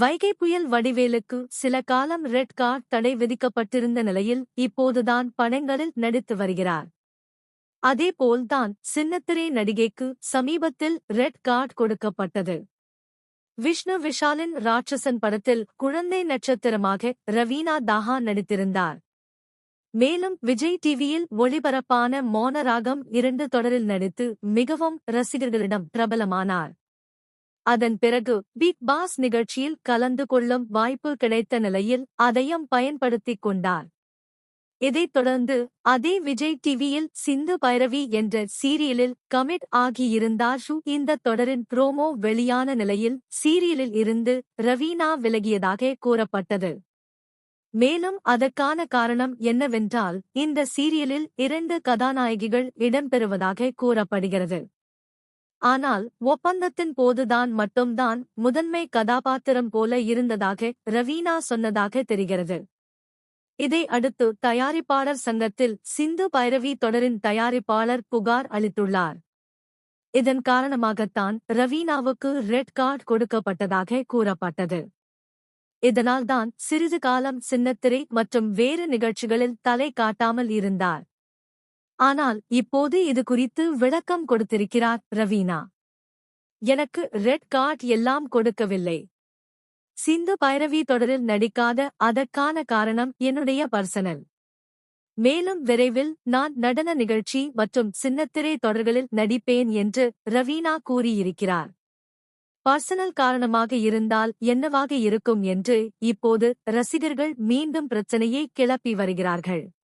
வைகை புயல் வடிவேலுக்கு சில காலம் ரெட் கார்ட் தடை விதிக்கப்பட்டிருந்த நிலையில் இப்போதுதான் படங்களில் நடித்து வருகிறார். அதேபோல்தான் சின்னத்திரை நடிகைக்கு சமீபத்தில் ரெட் கார்ட் கொடுக்கப்பட்டது. விஷ்ணு விஷாலின் ராட்சசன் படத்தில் குழந்தை நட்சத்திரமாக ரவீனா தாஹா நடித்திருந்தார். மேலும் விஜய் டிவியில் ஒளிபரப்பான மோனராகம் இரண்டு தொடரில் நடித்து மிகவும் ரசிகர்களிடம் பிரபலமானார். அதன் பிறகு பிக் பாஸ் நிகழ்ச்சியில் கலந்து கொள்ளும் வாய்ப்பு கிடைத்த நிலையில் அதையும் பயன்படுத்திக் கொண்டார். இதைத் தொடர்ந்து அதே விஜய் டிவியில் சிந்து பைரவி என்ற சீரியலில் கமிட் ஆகியிருந்தார் ஷு. இந்த தொடரின் ப்ரோமோ வெளியான நிலையில் சீரியலில் இருந்து ரவீனா விலகியதாக கூறப்பட்டது. மேலும் அதற்கான காரணம் என்னவென்றால் இந்த சீரியலில் இரண்டு கதாநாயகிகள் இடம்பெறுவதாக கூறப்படுகிறது. ஆனால் ஒப்பந்தத்தின் போதுதான் மட்டும்தான் முதன்மை கதாபாத்திரம் போல இருந்ததாக ரவீனா சொன்னதாக தெரிகிறது. இதை அடுத்து தயாரிப்பாளர் சங்கத்தில் சிந்து பைரவி தொடரின் தயாரிப்பாளர் புகார் அளித்துள்ளார். இதன் காரணமாகத்தான் ரவீனாவுக்கு ரெட் கார்டு கொடுக்கப்பட்டதாக கூறப்பட்டது. இதனால்தான் சிறிது காலம் சின்னத்திரை மற்றும் வேறு நிகழ்ச்சிகளில் தலை காட்டாமல் இருந்தார். ஆனால் இப்போது இது குறித்து விளக்கம் கொடுத்திருக்கிறார் ரவீனா. எனக்கு ரெட் கார்ட் எல்லாம் கொடுக்கவில்லை. சிந்து பைரவி தொடரில் நடிக்காத அதற்கான காரணம் என்னுடைய பர்சனல் மேலும் விரைவில் நான் நடன நிகழ்ச்சி மற்றும் சின்னத்திரை தொடர்களில் நடிப்பேன் என்று ரவீனா கூறியிருக்கிறார். பர்சனல் காரணமாக இருந்தால் என்னவாக இருக்கும் என்று இப்போது ரசிகர்கள் மீண்டும் பிரச்சனையை கிளப்பி வருகிறார்கள்.